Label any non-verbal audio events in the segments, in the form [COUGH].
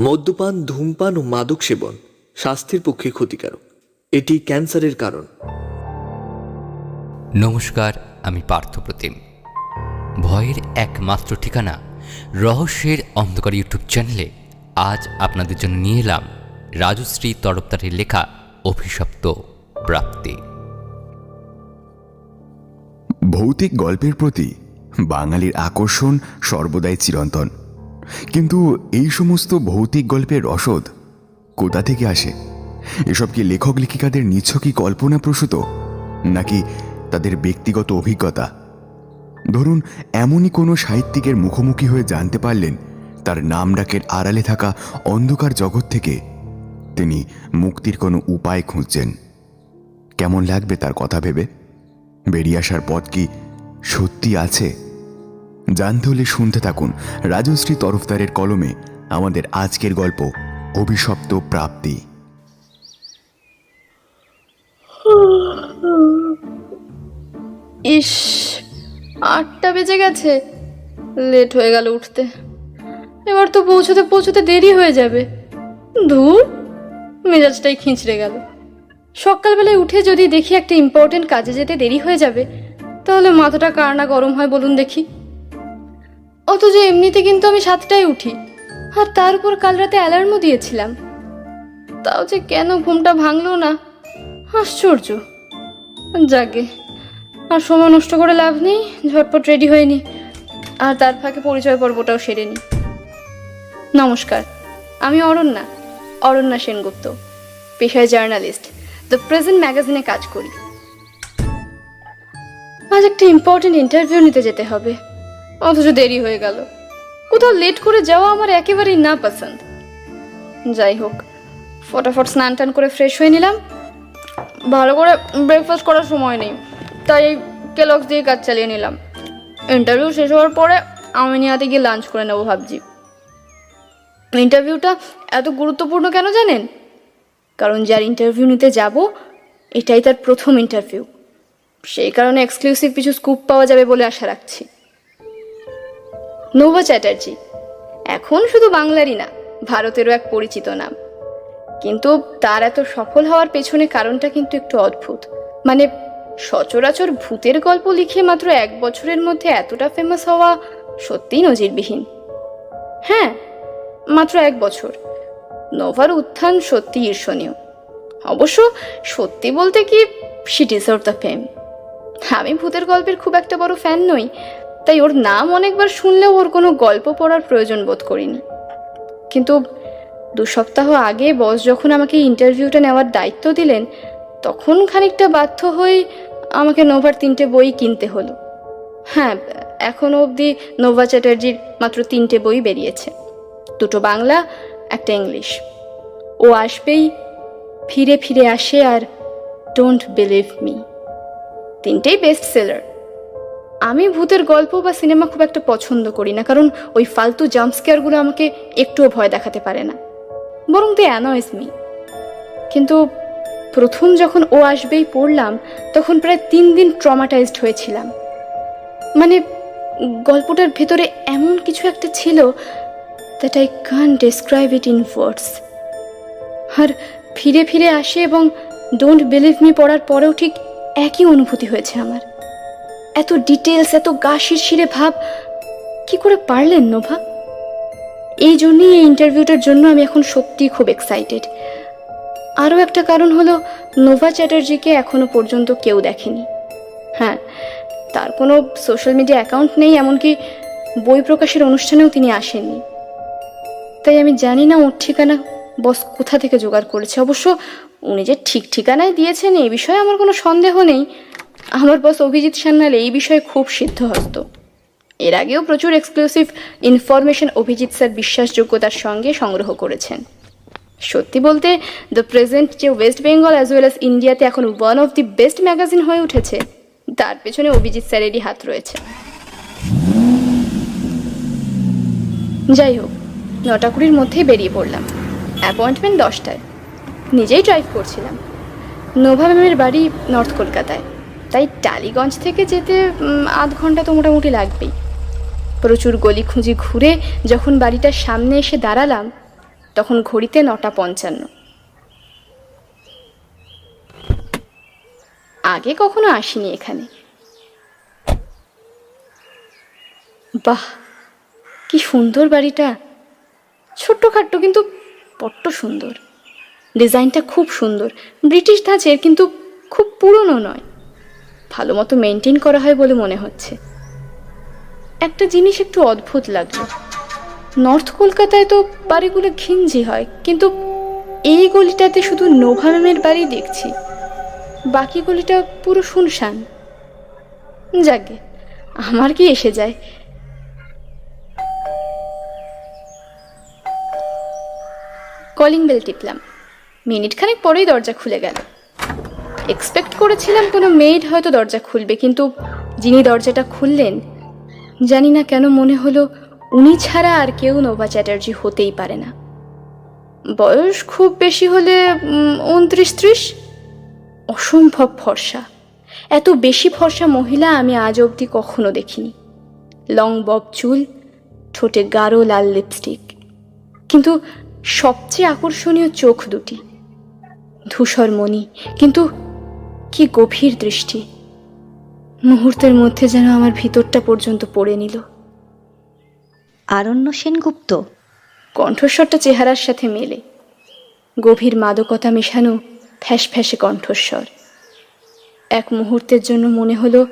মদ্যপান ধূমপান ও মাদক সেবন স্বাস্থ্যের পক্ষে ক্ষতিকারক। এটি ক্যান্সারের কারণ। নমস্কার আমি পার্থপ্রতিম ভয়ের একমাত্র ঠিকানা রহস্যের অন্ধকার ইউটিউব চ্যানেলে আজ আপনাদের জন্য নিয়ে এলাম রাজশ্রী তরফদারের লেখা অভিশপ্ত প্রাপ্তি। ভৌতিক গল্পের প্রতি বাঙালির আকর্ষণ সর্বদাই চিরন্তন। কিন্তু এই সমস্ত ভৌতিক গল্পের রসদ কোথা থেকে আসে? এসব কি লেখক লেখিকাদের নিছকই কল্পনা প্রসূত নাকি তাদের ব্যক্তিগত অভিজ্ঞতা? ধরুন, এমনই কোনো সাহিত্যিকের মুখোমুখি হয়ে জানতে পারলেন তার নাম ডাকের আড়ালে থাকা অন্ধকার জগৎ থেকে তিনি মুক্তির কোনো উপায় খুঁজছেন। কেমন লাগবে তার কথা ভেবে? বেরিয়ে আসার পথ কি সত্যি আছে? জানতে হলে শুনতে থাকুন রাজশ্রী তরফদারের কলমে আমাদের আজকের গল্প, অভিশপ্ত প্রাপ্তি। ইস, আটটা বেজে গেছে। লেট হয়ে গেল উঠতে। এবার তো পৌঁছতে পৌঁছতে দেরি হয়ে যাবে। ধুর, মেজাজটাই খিঁচড়ে গেল। সকালবেলায় উঠে যদি দেখি একটা ইম্পর্টেন্ট কাজে যেতে দেরি হয়ে যাবে, তাহলে মাথাটা কার না গরম হয় বলুন দেখি। অথচ এমনিতে কিন্তু আমি সাতটায় উঠি। আর তার উপর কাল রাতে অ্যালার্মও দিয়েছিলাম। তাও যে কেন ঘুমটা ভাঙলো না? আশ্চর্য। যাকে আর সময় নষ্ট করে লাভ নেই, ঝটপট রেডি হয়নি আর তার ফাঁকে পরিচয় পর্বটাও সেরে নি। নমস্কার, আমি অরণ্যা অরণ্যা সেনগুপ্ত, পেশায় জার্নালিস্ট দ্য প্রেজেন্ট ম্যাগাজিনে কাজ করি। আজ একটা ইম্পর্টেন্ট ইন্টারভিউ নিতে যেতে হবে। অথচ দেরি হয়ে গেল। কোথাও লেট করে যাওয়া আমার একেবারেই না পছন্দ যাই হোক, ফটাফট স্নান টান করে ফ্রেশ হয়ে নিলাম। ভালো করে ব্রেকফাস্ট করার সময় নেই, তাই কেলক্স দিয়ে কাজ চালিয়ে নিলাম। ইন্টারভিউ শেষ হওয়ার পরে আমি নিয়ে গিয়ে লাঞ্চ করে নেব ভাবছি। ইন্টারভিউটা এত গুরুত্বপূর্ণ কেন জানেন? কারণ যার ইন্টারভিউ নিতে যাব, এটাই তার প্রথম ইন্টারভিউ সেই কারণে এক্সক্লুসিভ কিছু স্কুপ পাওয়া যাবে বলে আশা রাখছি। নোভা চ্যাটার্জি। এখন শুধু বাংলারই না, ভারতেরও এক পরিচিত নাম। কিন্তু তার এত সফল হওয়ার পেছনে কারণটা কিন্তু একটু অদ্ভুত। মানে সচরাচর ভূতের গল্প লিখে মাত্র এক বছরের মধ্যে এতটা ফেমাস হওয়া সত্যিই নজিরবিহীন। হ্যাঁ মাত্র এক বছর। নোভার উত্থান সত্যি ঈর্ষণীয়। অবশ্য সত্যি বলতে কি শি ডিজার্ভ দ্য ফেম আমি ভূতের গল্পের খুব একটা বড় ফ্যান নই। তাই ওর নাম অনেকবার শুনলেও ওর কোনো গল্প পড়ার প্রয়োজন বোধ করিনি। কিন্তু দু সপ্তাহ আগে বস যখন আমাকে ইন্টারভিউটা নেওয়ার দায়িত্ব দিলেন, তখন খানিকটা বাধ্য হয়ে আমাকে নোভার তিনটে বই কিনতে হলো। হ্যাঁ এখনও অবধি নোভা চ্যাটার্জির মাত্র তিনটে বই বেরিয়েছে। দুটো বাংলা, একটা ইংলিশ। ও আসবেই, ফিরে ফিরে আসে আর ডোন্ট বিলিভ মি তিনটেই বেস্ট সেলার আমি ভূতের গল্প বা সিনেমা খুব একটা পছন্দ করি না, কারণ ওই ফালতু জাম্পস্কেয়ারগুলো আমাকে একটুও ভয় দেখাতে পারে না। বরং দে অ্যানয়েস মি কিন্তু প্রথম যখন ও আসবেই পড়লাম, তখন প্রায় তিন দিন ট্রমাটাইজড হয়েছিলাম। মানে গল্পটার ভেতরে এমন কিছু একটা ছিল that I can describe it in words আর ফিরে ফিরে আসে এবং ডোন্ট বিলিভ মি পড়ার পরেও ঠিক একই অনুভূতি হয়েছে আমার। এত ডিটেলস এত গা শিরশিরে ভাব, কি করে পারলেন নোভা? এই জন্যই এই ইন্টারভিউটার জন্য আমি এখন সত্যিই খুব এক্সাইটেড আরও একটা কারণ হলো, নোভা চ্যাটার্জিকে এখনও পর্যন্ত কেউ দেখেনি। হ্যাঁ তার কোনো সোশ্যাল মিডিয়া অ্যাকাউন্ট নেই, এমনকি বই প্রকাশের অনুষ্ঠানেও তিনি আসেননি। তাই আমি জানি না ওর ঠিকানা বস কোথা থেকে জোগাড় করেছে। অবশ্য উনি যে ঠিক ঠিকানায় দিয়েছেন এই বিষয়ে আমার কোনো সন্দেহ নেই। আমার বস অভিজিৎ সান্যাল এই বিষয়ে খুব সিদ্ধহস্ত। এর আগেও প্রচুর এক্সক্লুসিভ ইনফরমেশন অভিজিৎ স্যার বিশ্বাসযোগ্যতার সঙ্গে সংগ্রহ করেছেন। সত্যি বলতে দ্য প্রেজেন্ট যে West Bengal as well as ইন্ডিয়াতে এখন one of the best magazine হয়ে উঠেছে, তার পেছনে অভিজিৎ স্যারেরই হাত রয়েছে। যাই হোক নটা কুড়ির মধ্যেই বেরিয়ে পড়লাম। অ্যাপয়েন্টমেন্ট দশটায়। নিজেই ড্রাইভ করছিলাম। নোভা ম্যামের বাড়ি নর্থ কলকাতায়। তাই টালিগঞ্জ থেকে যেতে আধ ঘণ্টা তো মোটামুটি লাগবেই। প্রচুর গলি খুঁজি ঘুরে যখন বাড়িটার সামনে এসে দাঁড়ালাম, তখন ঘড়িতে নটা পঞ্চান্ন। আগে কখনো আসিনি এখানে। বাহ, কি সুন্দর বাড়িটা। ছোট্টখাট্ট কিন্তু বড্ড সুন্দর। ডিজাইনটা খুব সুন্দর। ব্রিটিশ ধাঁচের কিন্তু খুব পুরনো নয়। ভালো মতো মেনটেন করা হয় বলে মনে হচ্ছে। একটা জিনিস একটু অদ্ভুত লাগল নর্থ কলকাতায় তো বাড়িগুলো ঘিঞ্জি হয়, কিন্তু এই গলিটাতে শুধু নোভা ম্যামের বাড়ি দেখছি। বাকি গলিটা পুরো শুনশান। যাকে আমার কি এসে যায়? কলিং বেল টিপলাম। মিনিট খানেক পরেই দরজা খুলে গেল। এক্সপেক্ট করেছিলাম কোনো মেয়েড হয়তো দরজা খুলবে, কিন্তু যিনি দরজাটা খুললেন, জানি না কেন মনে হলো উনি ছাড়া আর কেউ নোভা চ্যাটার্জি হতেই পারে না। বয়স খুব বেশি হলে উনত্রিশ ত্রিশ? অসম্ভব ফর্সা এত বেশি ফর্সা মহিলা আমি আজ অবধি কখনো দেখিনি। লং বব চুল, ঠোঁটে গাঢ় লাল লিপস্টিক। কিন্তু সবচেয়ে আকর্ষণীয় চোখ দুটি। ধূসর মণি, কিন্তু কি গভীর দৃষ্টি। মুহূর্তের মধ্যে যেন আমার ভিতরটা পর্যন্ত পড়ে নিল। আরণ্য সেনগুপ্ত। কণ্ঠস্বরটা চেহারার সাথে মেলে। গভীর মাদকতা মেশানো ফ্যাস ফ্যাসে কণ্ঠস্বর। এক মুহূর্তের জন্য মনে হলো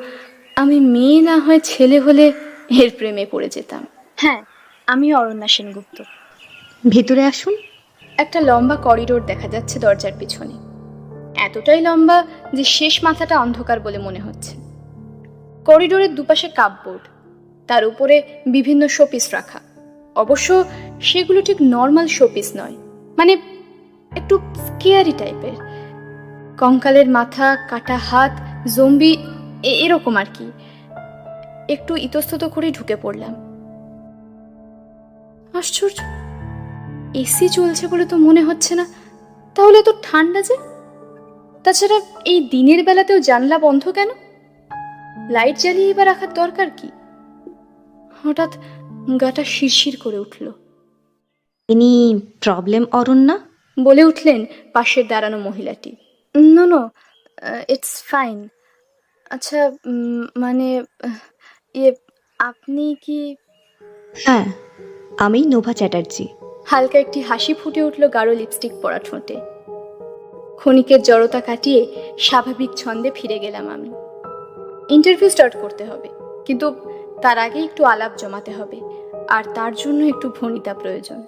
আমি মেয়ে না হয় ছেলে হলে এর প্রেমে পড়ে যেতাম। হ্যাঁ আমি অরণ্যা সেনগুপ্ত। ভিতরে আসুন। একটা লম্বা করিডোর দেখা যাচ্ছে দরজার পিছনে। এতটাই লম্বা যে শেষ মাথাটা অন্ধকার বলে মনে হচ্ছে। করিডোরের দুপাশে কাপবোর্ড, তার উপরে বিভিন্ন শোপিস রাখা। অবশ্য সেগুলো ঠিক নর্মাল শোপিস নয় মানে একটু স্কেয়ারি টাইপের। কঙ্কালের মাথা, কাটা হাত, জম্বি এরকম আর কি। একটু ইতস্তত করে ঢুকে পড়লাম। আশ্চর্য! এসি চলছে বলে তো মনে হচ্ছে না। তাহলে তো ঠান্ডা যে? তাছাড়া এই দিনের বেলাতেও জানলা বন্ধ কেন? লাইট জ্বালিয়ে এবার রাখার দরকার কি? হঠাৎ গাটা শিরশির করে উঠল। Any problem Aranya? বলে উঠলেন পাশের দাঁড়ানো মহিলাটি। নো নো ইটস ফাইন আচ্ছা মানে ইয়ে আপনি কি? হ্যাঁ আমি নোভা চ্যাটার্জি। হালকা একটি হাসি ফুটে উঠল গাঢ় লিপস্টিক পরা ঠোঁটে। ক্ষণিকের জড়তা কাটিয়ে স্বাভাবিক ছন্দে ফিরে গেলাম আমি। ইন্টারভিউ স্টার্ট করতে হবে কিন্তু তার আগে একটু আলাপ জমাতে হবে আর তার জন্য একটু ভনিতা প্রয়োজন।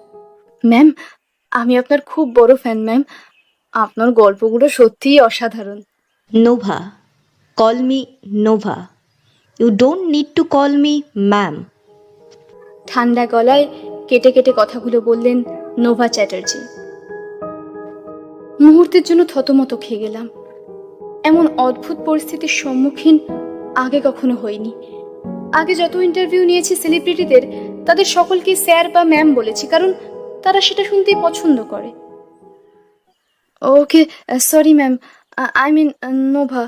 ম্যাম আমি আপনার খুব বড় ফ্যান ম্যাম। আপনার গল্পগুলো সত্যিই অসাধারণ। Nova call me Nova. You don't need to call me ma'am. ঠান্ডা গলায় কেটে কেটে কথাগুলো বললেন নোভা চ্যাটার্জি। মুহূর্তের জন্য থতমত খেয়ে গেলাম। এমন অদ্ভুত পরিস্থিতির সম্মুখীন আগে কখনো হয়নি আগে যত ইন্টারভিউ নিয়েছি সেলিব্রিটিদের তাদের সকলকে স্যার বা ম্যাম বলেছি কারণ তারা সেটা শুনতেই পছন্দ করে। Okay sorry ma'am I mean Nova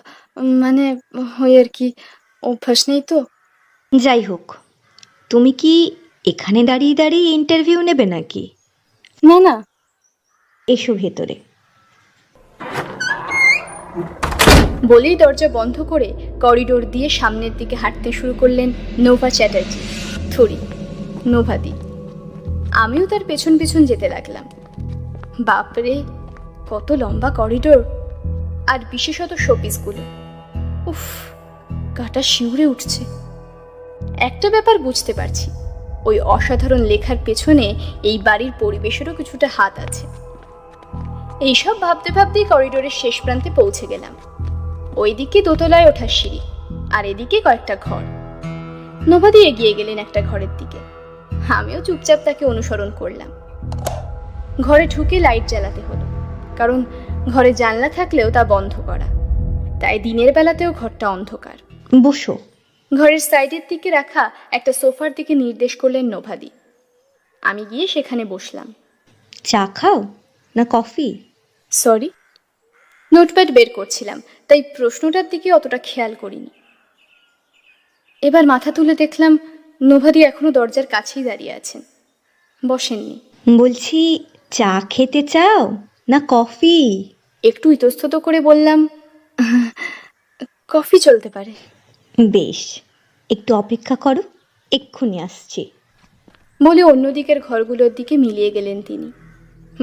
মানে হয়ে আর কি অভ্যাস নেই তো। যাই হোক তুমি কি এখানে দাঁড়িয়ে দাঁড়িয়ে ইন্টারভিউ নেবে নাকি? না না। এসো ভেতরে। বলেই দরজা বন্ধ করে করিডোর দিয়ে সামনের দিকে হাঁটতে শুরু করলেন নোভা চ্যাটার্জি, থরি, নোভাদি। আমিও তার পেছন পেছন যেতে লাগলাম। বাপরে, কত লম্বা করিডোর। আর বিশেষত শোপিসগুলো। উফ, গাটা শিউরে উঠছে। একটা ব্যাপার বুঝতে পারছি, ওই অসাধারণ লেখার পেছনে এই বাড়ির পরিবেশেরও কিছুটা হাত আছে। এইসব ভাবতে ভাবতেই করিডোরের শেষ প্রান্তে পৌঁছে গেলাম। ওইদিকে দোতলায় ওঠার সিঁড়ি আর এদিকে কয়েকটা ঘর। নবাদি এগিয়ে গেলেন একটা ঘরের দিকে। আমিও চুপচাপ তাকে অনুসরণ করলাম। ঘরে ঢুকে লাইট জ্বালাতে হলো কারণ ঘরে জানলা থাকলেও তা বন্ধ করা। তাই দিনের বেলাতেও ঘরটা অন্ধকার। বসো। ঘরের সাইডের দিকে রাখা একটা সোফার দিকে নির্দেশ করলেন নোভাদি আমি গিয়ে সেখানে বসলাম। চা খাও না কফি? সরি নোটপ্যাড বের করছিলাম তাই প্রশ্নটার দিকে অতটা খেয়াল করিনি। এবার মাথা তুলে দেখলাম নোভাদি এখনও দরজার কাছেই দাঁড়িয়ে আছেন। বসেননি। বলছি চা খেতে চাও না কফি? একটু ইতস্তত করে বললাম কফি চলতে পারে। বেশ একটু অপেক্ষা করো এক্ষুনি আসছি। বলে অন্যদিকের ঘরগুলোর দিকে মিলিয়ে গেলেন তিনি।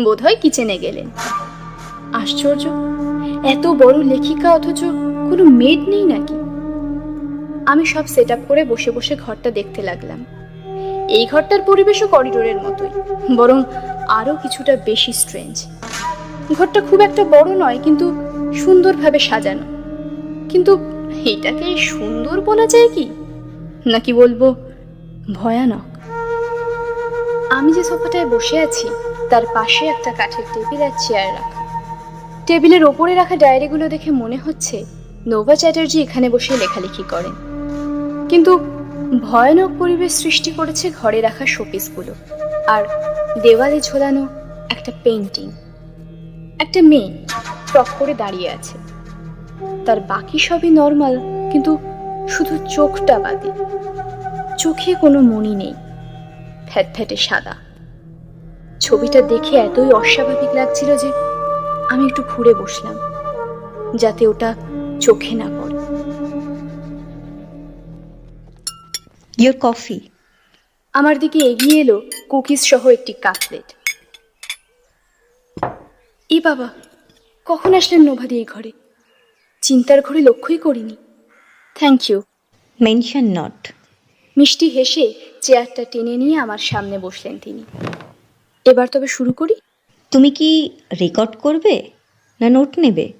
বোধহয় কিচেনে গেলেন। আশ্চর্য এত বড় লেখিকা অথচ কোনো মেড নেই নাকি? আমি সব সেট করে বসে বসে ঘরটা দেখতে লাগলাম। এই ঘরটার পরিবেশও করিডোরের মতোই, বরং আরও কিছুটা বেশি স্ট্রেঞ্জ ঘরটা খুব একটা বড় নয়, কিন্তু সুন্দরভাবে সাজানো। কিন্তু এটাকে সুন্দর বলা যায় কি? নাকি বলব ভয়ানক? আমি যে সোফাটায় বসে আছি, তার পাশে একটা কাঠের টেবিল আর চেয়ার রাখা। টেবিলের ওপরে রাখা ডায়েরিগুলো দেখে মনে হচ্ছে নোভা চ্যাটার্জি এখানে বসে লেখালেখি করেন। কিন্তু ভয়ানক পরিবেশ সৃষ্টি করেছে ঘরে রাখা শোপিসগুলো আর দেওয়ালে ঝোলানো একটা পেন্টিং একটা মেয়ে টক করে দাঁড়িয়ে আছে। তার বাকি সবই নর্মাল, কিন্তু শুধু চোখটা বাদে। চোখে কোনো মনি নেই ফ্যাট ফ্যাটে সাদা। ছবিটা দেখে এতই অস্বাভাবিক লাগছিল যে আমি একটু ঘুরে বসলাম যাতে ওটা চোখে না পড়ে। ইয়োর কফি আমার দিকে এগিয়ে এলো কুকিজ সহ একটি কাপলেট ই বাবা কখন আসলেন নোভাদি এই ঘরে? চিন্তার ঘরে লক্ষ্যই করিনি। থ্যাংক ইউ মেনশন নট মিষ্টি হেসে চেয়ারটা টেনে নিয়ে আমার সামনে বসলেন তিনি। এবার তবে শুরু করি? তুমি কি রেকর্ড করবে না নোট নেবে?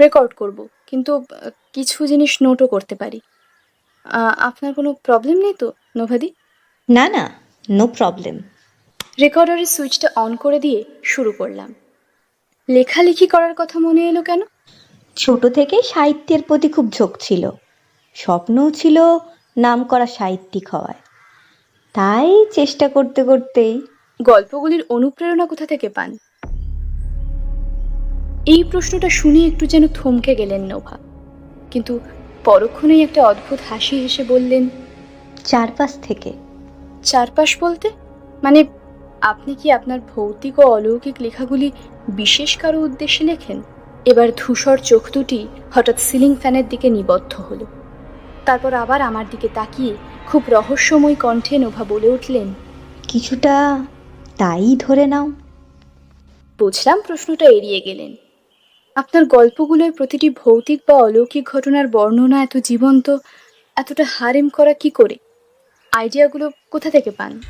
রেকর্ড করব কিন্তু আহ, কিছু জিনিস নোটও করতে পারি। আহ, আপনার কোনো প্রবলেম নেই তো নোভাদি না না নো প্রবলেম রেকর্ডারের সুইচটা অন করে দিয়ে শুরু করলাম। লেখালেখি করার কথা মনে এলো কেন? ছোট থেকে সাহিত্যের প্রতি খুব ঝোঁক ছিল। স্বপ্নও ছিল নাম করা সাহিত্যিক হওয়ায়। তাই চেষ্টা করতে করতেই গল্পগুলির অনুপ্রেরণা কোথা থেকে পান? এই প্রশ্নটা শুনে একটু যেন থমকে গেলেন নোভা। কিন্তু পরক্ষণেই একটা অদ্ভুত হাসি হেসে বললেন চারপাশ থেকে। চারপাশ বলতে? মানে আপনি কি আপনার ভৌতিক ও অলৌকিক লেখাগুলি বিশেষ কারও উদ্দেশ্যে লেখেন? এবার ধূসর চোখ দুটি হঠাৎ সিলিং ফ্যানের দিকে নিবদ্ধ হলো। তারপর আবার আমার দিকে তাকিয়ে খুব রহস্যময় কণ্ঠে নোভা বলে উঠলেন কিছুটা তাই ধরে নাও। বুঝলাম প্রশ্নটা এড়িয়ে গেলেন। আপনার গল্পগুলোর প্রতিটি ভৌতিক বা অলৌকিক ঘটনার বর্ণনা এত জীবন্ত এতটা হারেম করা কি করে? আইডিয়াগুলো কোথা থেকে পান?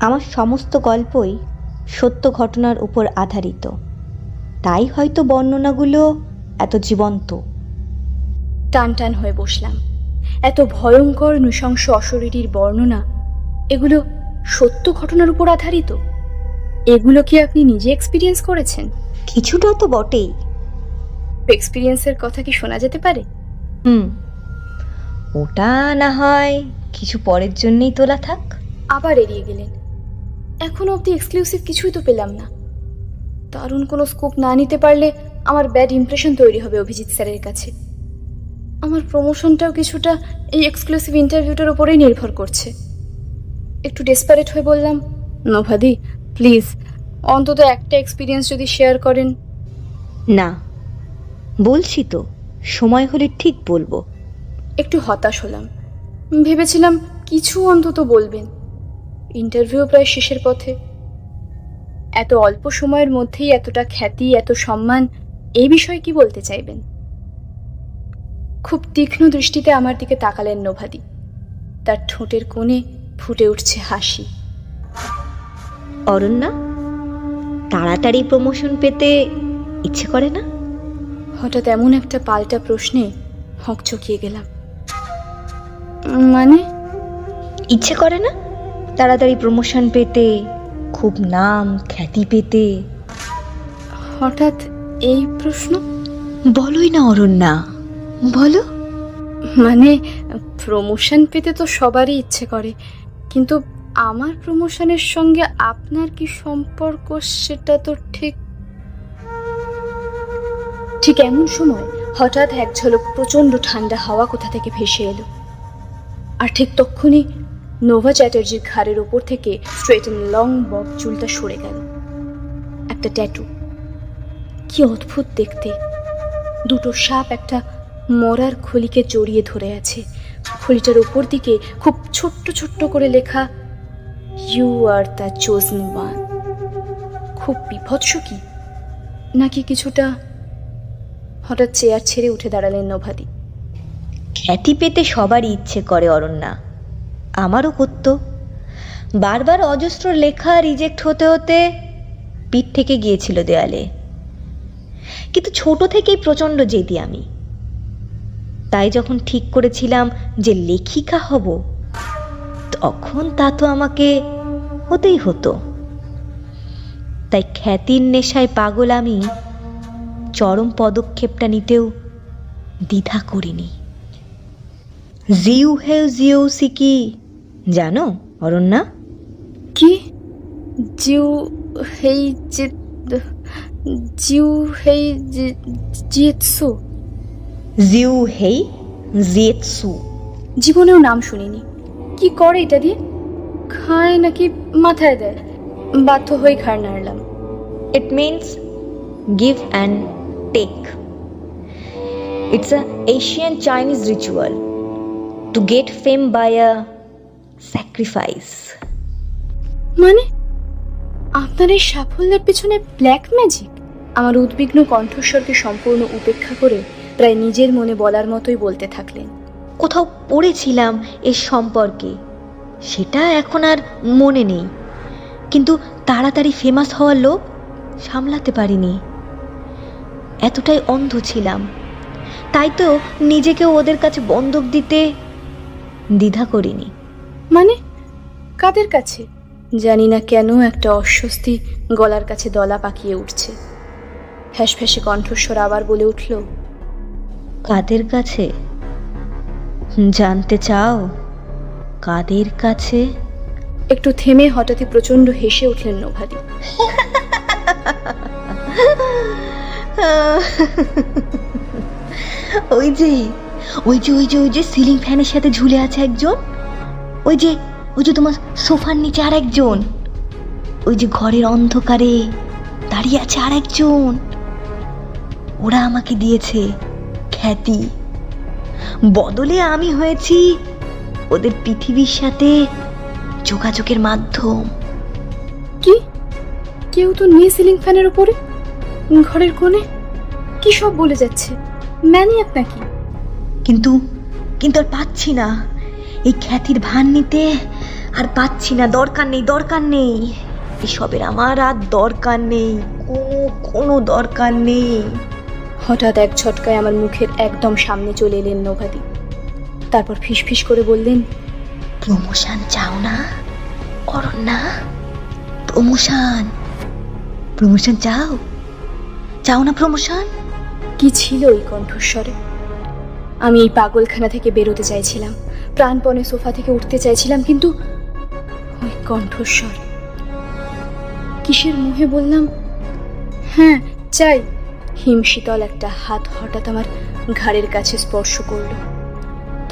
আমার সমস্ত গল্পই সত্য ঘটনার উপর আধারিত। তাই হয়তো বর্ণনাগুলো এত জীবন্ত। টান টান হয়ে বসলাম। এত ভয়ঙ্কর নৃশংস অশরীরীর বর্ণনা এগুলো সত্য ঘটনার উপর আধারিত? এগুলো কি আপনি নিজে এক্সপিরিয়েন্স করেছেন? কিছুটা তো বটেই। এক্সপিরিয়েন্সের কথা কি শোনা যেতে পারে? হুম। ওটা না হয় কিছু পরের জন্যই তোলা থাক। আবার এড়িয়ে গেলেন। এখন অবধি এক্সক্লুসিভ কিছুই তো পেলাম না। দারুণ কোনো স্কোপ না নিতে পারলে আমার ব্যাড ইমপ্রেশন তৈরি হবে অভিজিৎ স্যারের কাছে। আমার প্রমোশনটাও কিছুটা এই এক্সক্লুসিভ ইন্টারভিউটার উপরেই নির্ভর করছে। একটু ডেসপারেট হয়ে বললাম নভাদি প্লিজ অন্তত একটা এক্সপিরিয়েন্স যদি শেয়ার করেন। না। বলছি তো সময় হলে ঠিক বলব। একটু হতাশ হলাম। ভেবেছিলাম কিছু অন্তত বলবেন। ইন্টারভিউ প্রায় শেষের পথে। এত অল্প সময়ের মধ্যেই এতটা খ্যাতি এত সম্মান এই বিষয়ে কি বলতে চাইবেন? খুব তীক্ষ্ণ দৃষ্টিতে আমার দিকে তাকালেন নোভাদি। তার ঠোঁটের কোণে ফুটে উঠছে হাসি। অরণ্যা তাড়াতাড়ি প্রমোশন পেতে ইচ্ছে করে না? হঠাৎ এমন একটা পাল্টা প্রশ্নে হকচকিয়ে গেলাম। মানে? ইচ্ছে করে না? তাড়াতাড়ি প্রমোশন পেতে, খুব নাম, খ্যাতি পেতে। হঠাৎ এই প্রশ্ন? বলোই না, অরণ্যা। বলো। মানে প্রমোশন পেতে তো সবারই ইচ্ছে করে। কিন্তু আমার প্রমোশনের সঙ্গে আপনার কি সম্পর্ক, সেটা তো ঠিক ঠিক এমন সময় হঠাৎ এক ঝলক প্রচণ্ড ঠান্ডা হাওয়া কোথা থেকে ভেসে এলো। আর ঠিক তক্ষুনি নোভা চ্যাটার্জির ঘাড়ের ওপর থেকে স্ট্রেট লং বব চুলটা সরে গেল। একটা ট্যাটু কি অদ্ভুত দেখতে। দুটো সাপ একটা মরার খলিকে জড়িয়ে ধরে আছে। খলিটার ওপর দিকে খুব ছোট্ট ছোট্ট করে লেখা you are the chosen one খুব বিভৎস কি? নাকি কিছুটা হঠাৎ চেয়ার ছেড়ে উঠে দাঁড়ালেন নভাদি। খ্যাতি পেতে সবারই ইচ্ছে করে, অরণ্যা। আমারও করত। বারবার অজস্র লেখা রিজেক্ট হতে হতে পিঠ থেকে গিয়েছিল দেয়ালে। কিন্তু ছোট থেকেই প্রচণ্ড জেদি আমি। তাই যখন ঠিক করেছিলাম যে লেখিকা হব, তখন তা তো আমাকে হতেই হতো। তাই খ্যাতির নেশায় পাগল আমি চরম পদক্ষেপটা নিতেও দ্বিধা করিনি। জিউ হেউ জিউ সিকি জানো অরণ্যা? কি? জিউ হেই যে জিউ হেই জিয়েৎসু। জিউ হেই জিয়েৎসু। জীবনেও নাম শুনিনি। কি করে এটা দিয়ে? খায় নাকি মাথায় দেয়। বাধ্য হয়ে ঘাড় নাড়লাম। It means give and take. It's a Asian Chinese ritual to get fame by a sacrifice. মানে? আপনার এই সাফল্যের পিছনে ব্ল্যাক ম্যাজিক আমার উদ্বিগ্ন কণ্ঠস্বরকে সম্পূর্ণ উপেক্ষা করে প্রায় নিজের মনে বলার মতোই বলতে থাকলেন। কোথাও পড়েছিলাম এর সম্পর্কে। সেটা এখন আর মনে নেই। কিন্তু তাড়াতাড়ি ফেমাস হওয়ার লোভ সামলাতে পারিনি। এতটাই অন্ধ ছিলাম। তাই তো নিজেকেও ওদের কাছে বন্ধক দিতে দ্বিধা করিনি। মানে? কাদের কাছে? জানি না কেন একটা অস্বস্তি গলার কাছে দলা পাকিয়ে উঠছে। ফ্যাসফ্যাসে কণ্ঠস্বর আবার বলে উঠল কাদের কাছে? জানতে চাও? কাদের কাছে? একটু থেমে হঠাৎই প্রচণ্ড হেসে উঠলেন নোভাদি [LAUGHS] ওই যে ওই যে ওই যে ওই যে সিলিং ফ্যানের সাথে ঝুলে আছে একজন? ওই যে ওই যে তোমার সোফার নিচে আর একজন ওই যে ঘরের অন্ধকারে দাঁড়িয়ে আছে আর একজন ওরা আমাকে দিয়েছে খ্যাতি। বদলে আমি হয়েছি ওদের পৃথিবীর সাথে যোগাযোগের মাধ্যম। কি? কেউ তো নেই সিলিং ফ্যানের ওপরে ঘরের কোণে? কি সব বলে যাচ্ছে? ম্যানিয়াক নাকি কিন্তু কিন্তু আর পাচ্ছি না। এই খ্যাতির ভান নিতে আর পাচ্ছি না। দরকার নেই দরকার নেই। এসবের আমার আর দরকার নেই। কোনো কোনো দরকার নেই। হঠাৎ এক ঝটকায় আমার মুখের একদম সামনে চলে এলেন নভাদি তারপর ফিসফিস করে বললেন প্রমোশন চাও না? অরণ্যা প্রমোশন। প্রমোশন চাও? চাও না প্রমোশন? কি ছিল ওই কণ্ঠস্বরে? আমি এই পাগলখানা থেকে বেরোতে চাইছিলাম। প্রাণপণে সোফা থেকে উঠতে চাইছিলাম কিন্তু ওই কণ্ঠস্বর। কিসের মুহে বললাম হ্যাঁ চাই। হিমশীতল একটা হাত হঠাৎ আমার ঘাড়ের কাছে স্পর্শ করল।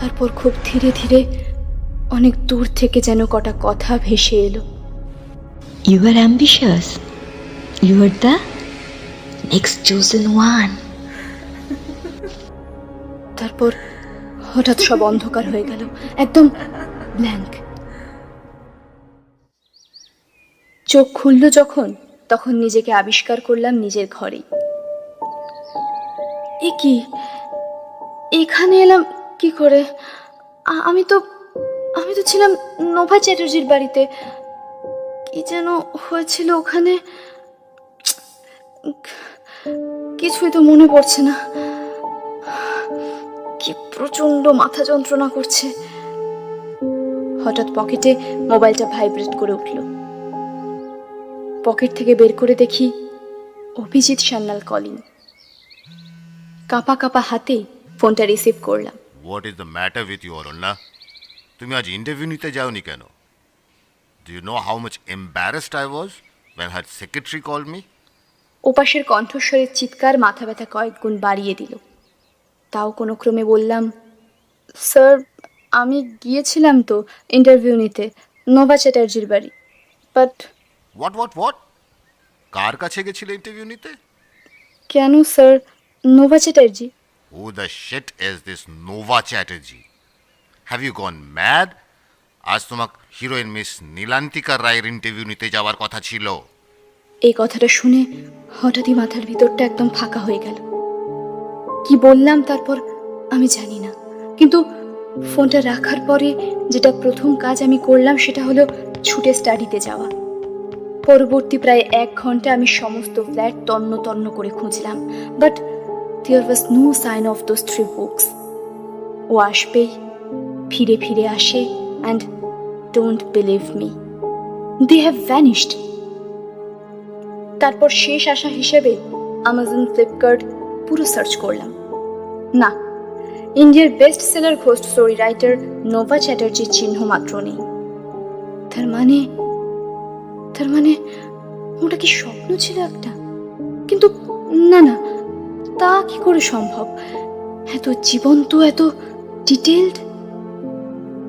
তারপর খুব ধীরে ধীরে অনেক দূর থেকে যেন কটা কথা ভেসে এলো। You are ambitious you are the next chosen one তারপর হঠাৎ সব অন্ধকার হয়ে গেল, একদম ব্ল্যাঙ্ক চোখ খুলল যখন, তখন নিজেকে আবিষ্কার করলাম নিজের ঘরেই। এ কি? এখানে এলাম কি করে? আমি তো আমি তো ছিলাম নোভা চ্যাটার্জির বাড়িতে। কি যেন হয়েছিল ওখানে? কিছুই তো মনে পড়ছে না। কি প্রচণ্ড মাথা যন্ত্রণা করছে। হঠাৎ পকেটে মোবাইলটা ভাইব্রেট করে উঠল। পকেট থেকে বের করে দেখি অভিজিৎ সান্যাল কলিং। কাপা কাপা হাতে ফোনটা রিসিভ করলাম। What is the matter with you Aranya তুমি আজ ইন্টারভিউ নিতে যাওনি কেন? Do you know how much embarrassed I was when her secretary call me ওপাশের কণ্ঠস্বরের চিৎকার মাথা ব্যথা কয়েক গুণ বাড়িয়ে দিল। তাও কোনো ক্রমে বললাম স্যার আমি গিয়েছিলাম তো ইন্টারভিউ নিতে নোভা চ্যাটার্জির বাড়ি বাট হোয়াট হোয়াট হোয়াট কার কাছে গেছিলে ইন্টারভিউ নিতে? কেন sir? Nova Chatterjee. Who the shit is this Nova Chatterjee? Have you gone mad আজ তোমাক হিরোইন মিস নীলান্তিকা রায়ের ইন্টারভিউ নিতে যাওয়ার কথা ছিল। এই কথাটা শুনে হঠাৎই মাথার ভিতরটা একদম ফাঁকা হয়ে গেল। কি বললাম তারপর আমি জানি না। কিন্তু ফোনটা রাখার পরে যেটা প্রথম কাজ আমি করলাম সেটা হলো ছুটে স্টাডিতে যাওয়া। পরবর্তী প্রায় এক ঘণ্টা আমি সমস্ত ফ্ল্যাট তন্ন তন্ন করে খুঁজলাম। But there was no sign of those three books ও আসবেই, ফিরে ফিরে আসে and don't believe me they have vanished তারপর শেষ আশা হিসেবে আমাজন ফ্লিপকার্ট পুরো সার্চ করলাম। না ইন্ডিয়ার best seller ghost story writer Nova চ্যাটার্জির চিহ্ন মাত্র নেই। তার মানে তার মানে ওটা কি স্বপ্ন ছিল একটা? কিন্তু না না, তা কি করে সম্ভব? এত জীবন্ত, এত ডিটেলড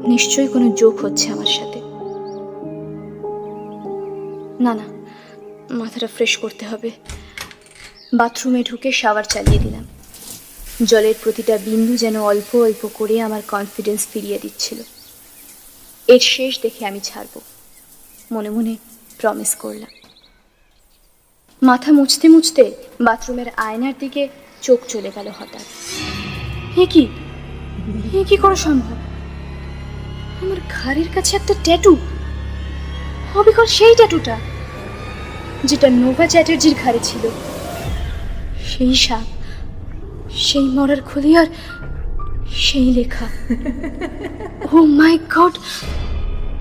নিশ্চয়ই কোনো যোগ হচ্ছে আমার সাথে। না না মাথাটা ফ্রেশ করতে হবে। বাথরুমে ঢুকে শাওয়ার চালিয়ে দিলাম। জলের প্রতিটা বিন্দু যেন অল্প অল্প করে আমার কনফিডেন্স ফিরিয়ে দিচ্ছিল। এর শেষ দেখে আমি ছাড়ব, মনে মনে প্রমিস করলাম। মাথা মুছতে মুছতে বাথরুমের আয়নার দিকে চোখ চলে গেল হঠাৎ। হে কি? হে কি করা সম্ভব? আমার ঘাড়ের কাছে একটা ট্যাটু অবিকল সেই ট্যাটুটা যেটা নোভা চ্যাটার্জির ঘাড়ে ছিল। সেই সাপ, সেই মরার খুলি আর সেই লেখা। ও মাই গড,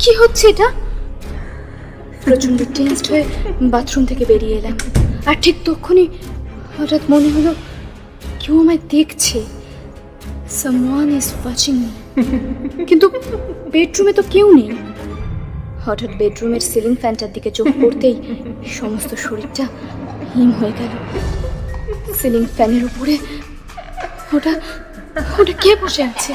কি হচ্ছে এটা? প্রচণ্ড টেন্সড হয়ে বাথরুম থেকে বেরিয়ে এলাম। আর ঠিক তখনই হঠাৎ মনে হলো, কেউ আমায় দেখছে। সামওয়ান ইজ ওয়াচিং মি কিন্তু বেডরুমে তো কেউ নেই। হঠাৎ বেডরুমের সিলিং ফ্যানটার দিকে চোখ পড়তেই সমস্ত শরীরটা হিম হয়ে গেল। সিলিং ফ্যানের উপরে ওটা ওটা কে বসে আছে?